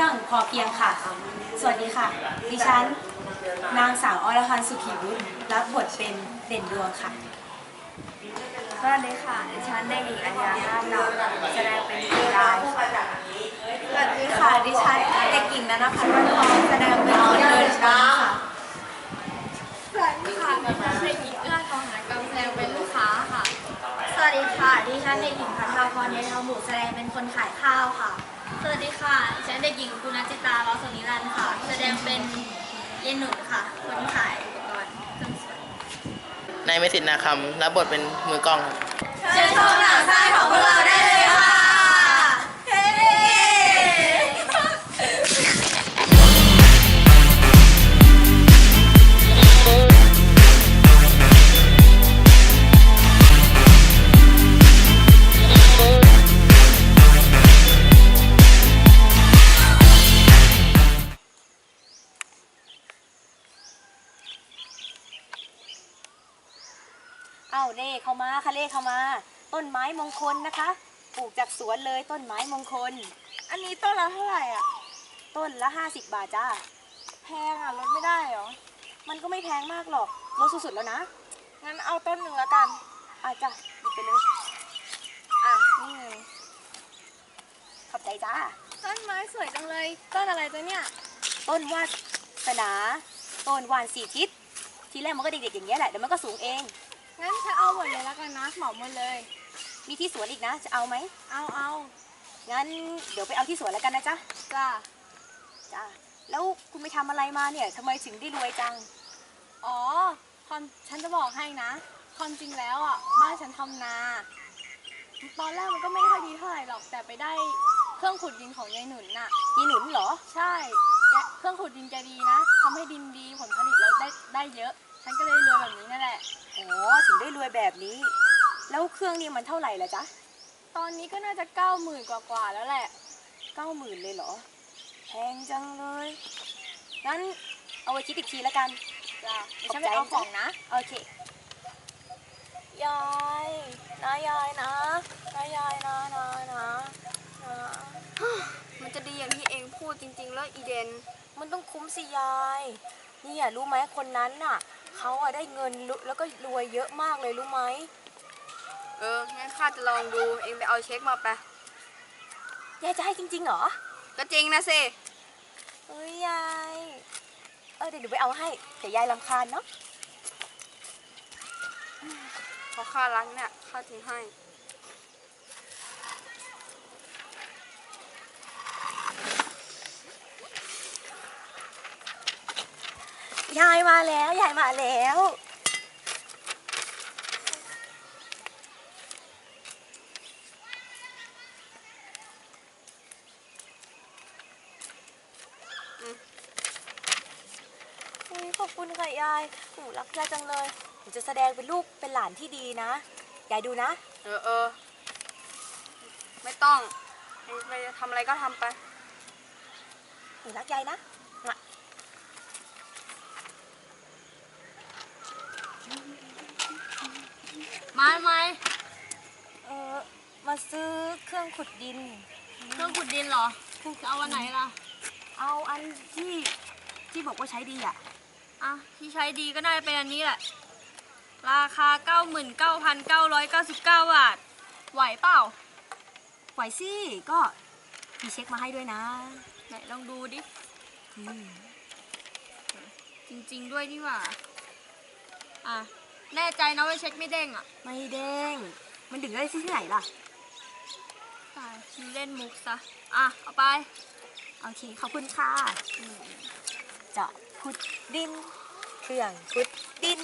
เรื่องพอเพียงค่ะ สวัสดีค่ะ ดิฉัน นางสาวอรพันธ์สุขีวุฒิรับบทเป็นเด่นดวงค่ะ สวัสดีค่ะ ดิฉันเด็กหญิงอัญญานาฏนำแสดงเป็นคุณยายค่ะสวัสดีค่ะ ดิฉันเด็กหญิงนันพัฒน์วันทองแสดงเป็นคุณเดินช้าค่ะสวัสดีค่ะ ดิฉันเด็กหญิงเอื้อทองหากำแสดงเป็นลูกค้าค่ะ สวัสดีค่ะ ดิฉันเด็กหญิงพัทรพรเดชบุตรแสดงเป็นคนขายข้าวค่ะ สวัสดีค่ะดิฉันเด็กหญิงกุณจิตาล้อสนิรันดร์ค่ะ แสดงเป็นเยนหนุนค่ะ คนขายอุปกรณ์เครื่องสวยนายเมสิทธิ์นาคำรับบทเป็นมือกล้องครับเชิญชมหนังสั้นของพวกเราได้เลย เอาเล่เข้ามาค่ะเล่เข้ามา ต้นไม้มงคลนะคะปลูกจากสวนเลยต้นไม้มงคล อันนี้ต้นละเท่าไหร่อะ ต้นละ 50 บาทจ้า แพงอะลดไม่ได้เหรอ มันก็ไม่แพงมากหรอกลดสุดๆแล้วนะ งั้นเอาต้นหนึ่งละกันอาจ้ะหยิบไปเลย อะนี่เงินขอบใจจ้า ต้นไม้สวยจังเลย ต้นอะไรจ๊ะเนี่ย ต้นวาสนา ต้นวานสี่ทิศ ทีแรกมันก็เด็กๆอย่างเงี้ยแหละเดี๋ยวมันก็สูงเอง งั้นฉันเอาหมดเลยละกันนะเหมาหมดเลย มีที่สวนอีกนะ จะเอาไหม เอาเอางั้นเดี๋ยวไปเอาที่สวนแล้วกันนะจ๊ะ จ้าจ้าแล้วคุณไปทำอะไรมาเนี่ยทำไมถึงได้รวยจัง อ๋อความฉันจะบอกให้นะ ความจริงแล้วอะบ้านฉันทำนา ตอนแรกมันก็ไม่ค่อยดีเท่าไหร่หรอกแต่ไปได้เครื่องขุดดินของยายหนุนน่ะ ยีหนุนเหรอ ใช่แกเครื่องขุดดินแกดีนะทำให้ดินดีผลผลิตเราได้ได้เยอะ ฉันก็เลยรวยแบบนี้นั่นแหละ อ๋อถึงได้รวยแบบนี้ แล้วเครื่องนี้มันเท่าไหร่ละจ๊ะตอนนี้ก็น่าจะเก้าหมื่นกว่าๆแล้วแหละเก้าหมื่นเลยเหรอ แพงจังเลย งั้นเอาไว้คิดอีกทีแล้วกันจ้ะเดี๋ยวฉันไปเอาของนะ โอเค ยายนะยายนะนะยายนะนะนะนะมันจะดีอย่างที่เองพูดจริงๆ แล้วอีเดน มันต้องคุ้มสิยายเนี่ยรู้ไหมคนนั้นน่ะ เขาอะได้เงินลุแล้วก็รวยเยอะมากเลยรู้ไหม เออ งั้นข้าจะลองดู เองไปเอาเช็คมาไปะยายจะให้จริงๆเหรอ ก็จริงนะสิ เอ้ยยาย เออเดี๋ยวหนูไปเอาให้ เดี๋ยวยายรำคาญเนาะ เพราะข้ารักเนี่ย ข้าถึงให้ ยายมาแล้วยายมาแล้วอุ๊ยขอบคุณค่ะยายหนูรักยายจังเลยหนูจะแสดงเป็นลูกเป็นหลานที่ดีนะ ยายดูนะ เออเออ ไม่ต้องเองไปทำอะไรก็ทำไป หนูรักยายนะ งะมาไหมเออมาซื้อเครื่องขุดดิน เครื่องขุดดินเหรอจะเอาวันไหนล่ะ เอาอันที่ที่บอกว่าใช้ดีอะ อะที่ใช้ดีก็น่าจะเป็นอันนี้แหละ ราคา 99,999 บาท ไหวเปล่า ไหวสิ ก็มีเช็คมาให้ด้วยนะ ไหนลองดูดิอืมจริง ๆ ด้วยนี่หว่า อะ แน่ใจนะว่าเช็คไม่เด้งอะไม่เด้ง มันดึงได้ที่ไหนล่ะ ตายมีเล่นมุกซะ อะ เอาไป โอเค ขอบคุณค่ะเจาะขุดดินเครื่องขุดดิน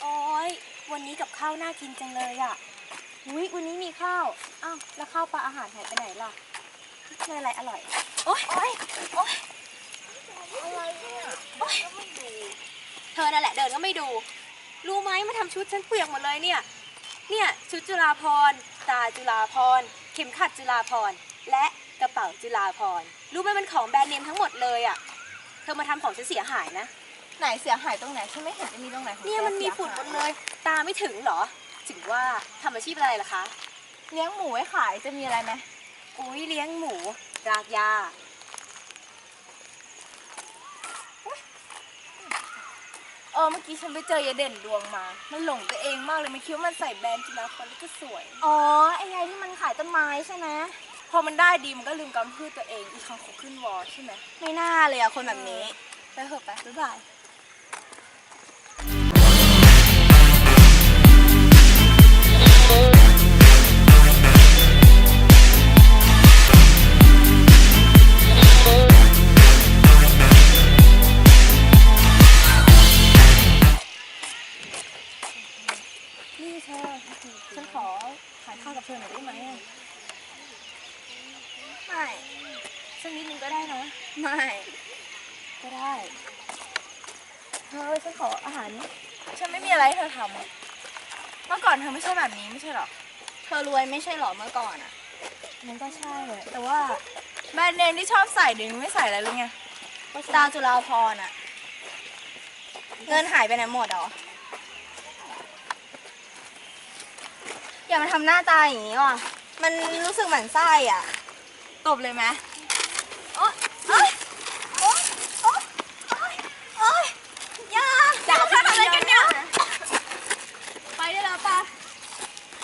โอ้ยวันนี้กับข้าวน่ากินจังเลยอะ อุ้ยวันนี้มีข้าว อ้าว แล้วข้าวปลาอาหารหายไปไหนล่ะไม่อะไรอร่อย โอ๊ย โอ๊ย โอ๊ย อะไรเนี่ยโอ๊ยเธอนั่นแหละเดินก็ไม่ดู รู้ไหมมาทำชุดฉันเปียกหมดเลยเนี่ย เนี่ยชุดจุฬาพรณ์ตาจุฬาพรณ์เข็มขัดจุฬาพรณ์และกระเป๋าจุฬาพรณ์รู้ไหมมันของแบรนด์เนมทั้งหมดเลยอะ เธอมาทำของฉันเสียหายนะ ไหนเสียหายตรงไหนฉันไม่เห็นจะมีตรงไหนของเนี่ยมันมีแกฝุ่นหมสีดหาเลย ตาไม่ถึงเหรอ ถึงว่าทำอาชีพอะไรล่ะคะ เลี้ยงหมูไว้ขายจะมีอะไรไหมอุ้ยเลี้ยงหมูรากยาเออเมื่อกี้ฉันไปเจอยายเด่นดวงมา มันหลงตัวเองมากเลย มันคิดว่ามันใส่แบรนด์จริงแล้วคนแล้วก็สวย อ๋อไอ้ยายที่มันขายต้นไม้ใช่ไหมพอมันได้ดีมันก็ลืมกำพืชตัวเอง อีกครั้งขอขึ้นวอใช่ไหมไม่น่าเลยอะคนแบบนี้ ไปเถอะไปบ๊ายบาย นี่เธอฉันขอขายข้าวกับเธอหน่อยได้ไหมอะไม่สักนิดนึงก็ได้นะ ไม่ ก็ได้ เธอฉันขออาหาร ฉันไม่มีอะไรให้เธอทำอะเมื่อก่อนเธอไม่ใช่แบบนี้ไม่ใช่หรอ เธอรวยไม่ใช่หรอเมื่อก่อนอะมันก็ใช่แหละแต่ว่าแบรนด์เนมที่ชอบใส่เดี๋ยวนี้ไม่ใส่แล้วหรือไงตาจุฬาพรณ์อะเงินหายไปไหนหมดเหรอ อย่ามาทำหน้าตาอย่างนี้ว่ะ มันรู้สึกหมั่นไส้อะ ตบเลยไหมโอ๊ยโอ๊ยโอ๊ยโอ๊ยโอ๊ยอย่าจะทำอะไรกันเนี่ย ไปได้แล้วปะ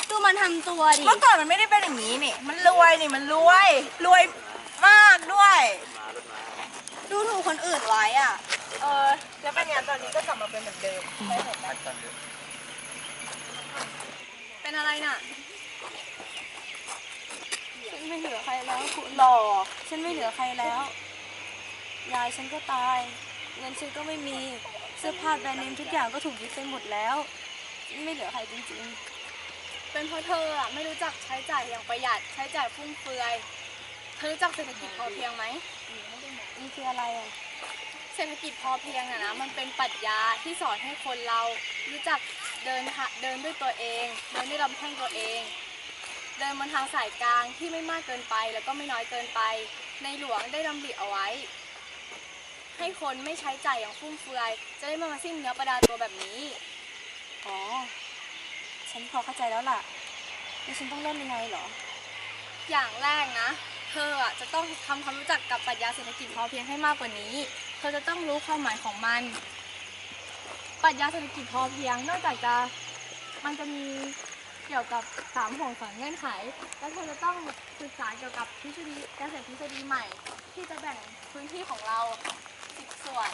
ดูมันทำตัวดิ เมื่อก่อนมันไม่ได้เป็นอย่างนี้นี่ มันรวยนี่ มันรวย รวยมากด้วย ดูถูกคนอื่นไว้อะ เออ แล้วเป็นไงตอนนี้ก็กลับมาเป็นเหมือนเดิมไปเถอะไป เป็นอะไรน่ะ ฉันไม่เหลือใครแล้วคุณหล่อฉันไม่เหลือใครแล้ว ยายฉันก็ตาย เงินฉันก็ไม่มี เสื้อผ้าแบรนด์เนมทุกอย่างก็ถูกยึดไปหมดแล้วฉันไม่เหลือใครจริงเป็นเพราะเธออะไม่รู้จักใช้จ่ายอย่างประหยัด ใช้จ่ายฟุ่มเฟือย เธอรู้จักเศรษฐกิจพอเพียงไหม ๆนี่คืออะไรอะ เศรษฐกิจพอเพียงอะนะมันเป็นปรัชญาที่สอนให้คนเรารู้จัก เดินทะเดินด้วยตัวเอง เดินด้วยลำแข้งตัวเอง เดินบนทางสายกลางที่ไม่มากเกินไปแล้วก็ไม่น้อยเกินไป ในหลวงได้ดำริเอาไว้ ให้คนไม่ใช้จ่ายอย่างฟุ่มเฟือย จะได้ไม่มาสิ้นเนื้อประดาตัวแบบนี้ อ๋อ ฉันพอเข้าใจแล้วล่ะแล้วฉันต้องเริ่มยังไงเหรอ อย่างแรกนะ เธออะจะต้องทำความรู้จักกับปรัชญาเศรษฐกิจพอเพียงให้มากกว่านี้ เธอจะต้องรู้ความหมายของมัน ปรัชญาเศรษฐกิจพอเพียง นอกจากจะมันจะมีเกี่ยวกับสามห่วงสามเงื่อนไข แล้วเธอจะต้องศึกษาเกี่ยวกับทฤษฎีเกษตรทฤษฎีใหม่ ที่จะแบ่งพื้นที่ของเราสิบส่วน